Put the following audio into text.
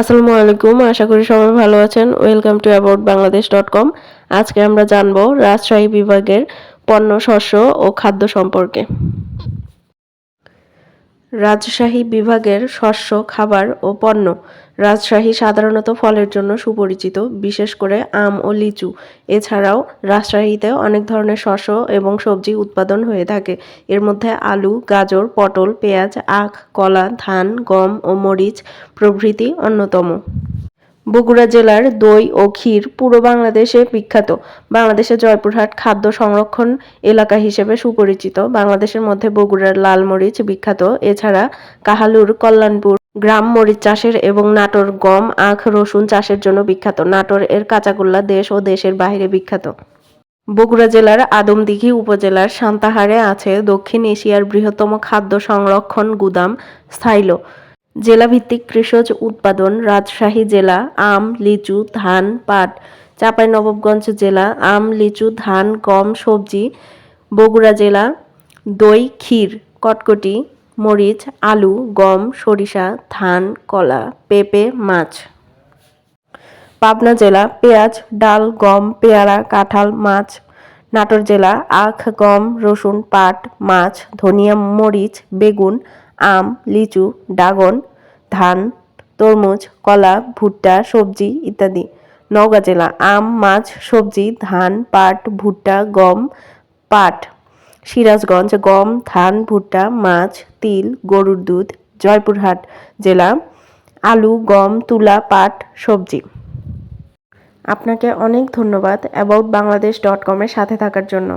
আসসালামু আলাইকুম, আশা করি সবাই ভালো আছেন। Welcome to about Bangladesh dot com আজকে আমরা জানব রাজশাহী বিভাগের পণ্য, শস্য ও খাদ্য সম্পর্কে। রাজশাহী বিভাগের শস্য, খাবার ও পণ্য। রাজশাহী সাধারণত ফলের জন্য সুপরিচিত, বিশেষ করে আম ও লিচু। এছাড়াও রাজশাহীতে অনেক ধরনের শস্য এবং সবজি উৎপাদন হয়ে থাকে। এর মধ্যে আলু, গাজর, পটল, পেঁয়াজ, আখ, কলা, ধান, গম ও মরিচ প্রভৃতি অন্যতম। বগুড়া জেলার দই ও ক্ষীর পুরো বাংলাদেশে বিখ্যাত। বাংলাদেশের জয়পুরহাট খাদ্য সংরক্ষণ এলাকা হিসেবে সুপরিচিত। বাংলাদেশের মধ্যে বগুড়ার লাল মরিচ বিখ্যাত। এছাড়া কাহালুর, কল্যাণপুর, গ্রাম মরিচ চাষের এবং নাটোর গম, আখ, রসুন চাষের জন্য বিখ্যাত। নাটোর এর কাঁচাগোল্লা দেশ ও দেশের বাইরে বিখ্যাত। বগুড়া জেলার আদমদিঘি উপজেলার সান্তাহারে আছে দক্ষিণ এশিয়ার বৃহত্তম খাদ্য সংরক্ষণ গুদাম স্থাইলো। জেলাভিত্তিক কৃষজ উৎপাদন, রাজশাহী জেলা, আম, লিচু, ধান, পাট চাঁপাইনবাবগঞ্জ জেলা, আম, লিচু, ধান, গম, সবজি, বগুড়া জেলা, দই, ক্ষীর, কটকটি, মরিচ, আলু, গম, সরিষা, ধান, কলা, পেঁপে, মাছ। পাবনা জেলা, পেঁয়াজ, ডাল, গম, পেয়ারা, কাঁঠাল, মাছ। নাটোর জেলা, আখ, গম, রসুন, পাট, মাছ, ধনিয়া, মরিচ, বেগুন আম, লিচু, ড্রাগন, ধান, তরমুজ, কলা, ভুট্টা, সবজি ইত্যাদি। নওগাঁ জেলা, আম, মাছ, সবজি, ধান, পাট, ভুট্টা, গম, পাট। সিরাজগঞ্জ, গম, ধান, ভুট্টা, মাছ, তিল, গরুর দুধ। জয়পুরহাট জেলা, আলু, গম, তুলা, পাট, সবজি। আপনাকে অনেক ধন্যবাদ অ্যাবাউট বাংলাদেশ ডট কমের সাথে থাকার জন্য।